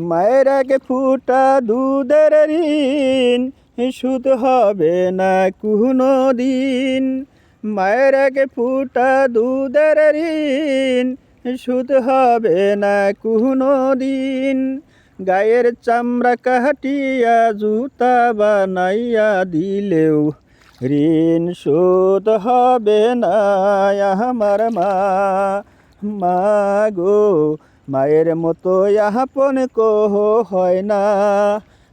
মায়ের আগে ফুটা দুধের ঋণ, সুদ হবে না কোনো দিন। মায়ের আগে ফুটা দুধের ঋণ, সুদ হবে না কোনো দিন। গায়ের চামড়া কাটিয়া, জুতা বানাইয়া দিলেও ঋণ শোধ হবে না। আমার মা মা গো মায়ের মতো আপন কহ হয় না।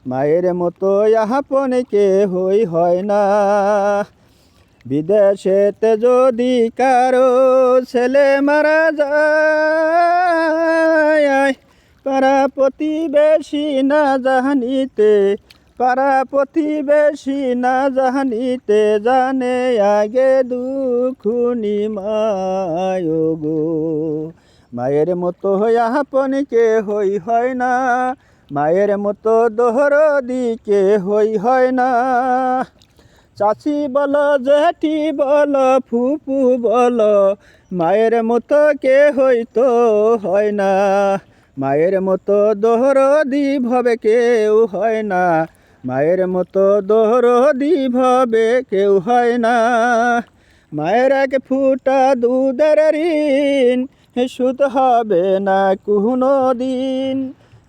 মায়ের মতো আপন কে হই হয় না। বিদেশেতে যদি কারও ছেলে মারা যায়, পাড়া প্রতিবেশী না জাহানিতে, পাড়া প্রতিবেশী না জাহানিতে জানে আগে দুখুনি মায় গো মায়ের মতো আপনকে হই হয় না। মায়ের মতো দোহর দিকে হই হয় না। চাচি বল, জেঠি বল, ফুপু বল, মায়ের মতো কে হইতো হয় না। মায়ের মতো দোহর দিভবে কেউ হয় না। মায়ের মতো দোহর দিভবে কেউ হয় না। মায়ের এক ফুটা দুধের ঋণ সুদ হবে না কোনো দিন।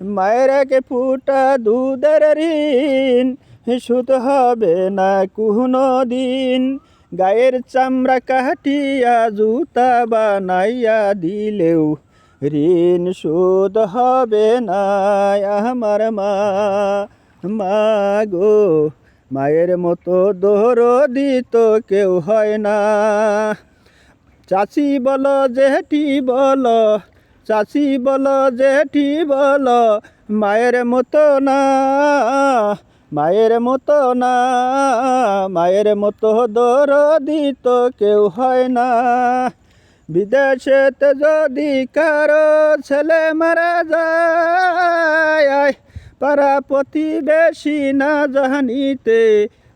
মায়ের এক ফুটা দুধের ঋণ। সুদ হবে না কোনো দিন। গায়ের চামড়া কাটিয়া জুতা বানাইয়া দিলেও ঋণ শোধ হবে না। আমার মা মা গো, মায়ের মতো দোহর দিত কেউ হয় না। চাচি বল জেঠি বল, চাচি বল জেঠি বল, মায়ের মতো না, মায়ের মতো না, মায়ের মতো দর দিত কেউ হয় না। বিদেশেতে যদি কারও ছেলে মারা যায়, পাড়া প্রতিবেশী না জানিতে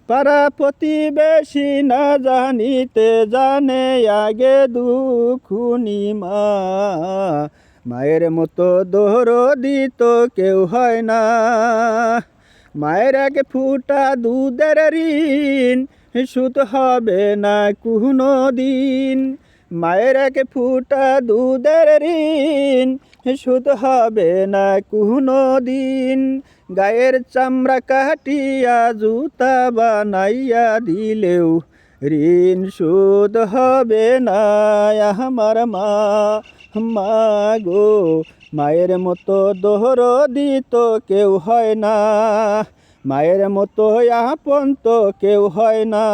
পাড়া প্রতিবেশী না জানিতে জানে আগে দুখুনি মা। মায়ের মতো দোহর দিত কেউ হয় না। মায়ের আগে ফুটা দুধের ঋণ, সুদ হবে না কোনো দিন। মায়ের আগে ফুটা দুধের ঋণ, সুদ হবে না কোনো দিন। গায়ের চামড়া কাটিয়া জুতা বানাইয়া দিলেও ঋণ, সুদ হবে না। আমার মা মা গো, মায়ের মতো দোহর দিত কেউ হয় না। মায়ের মতো আপন তো কেউ হয় না।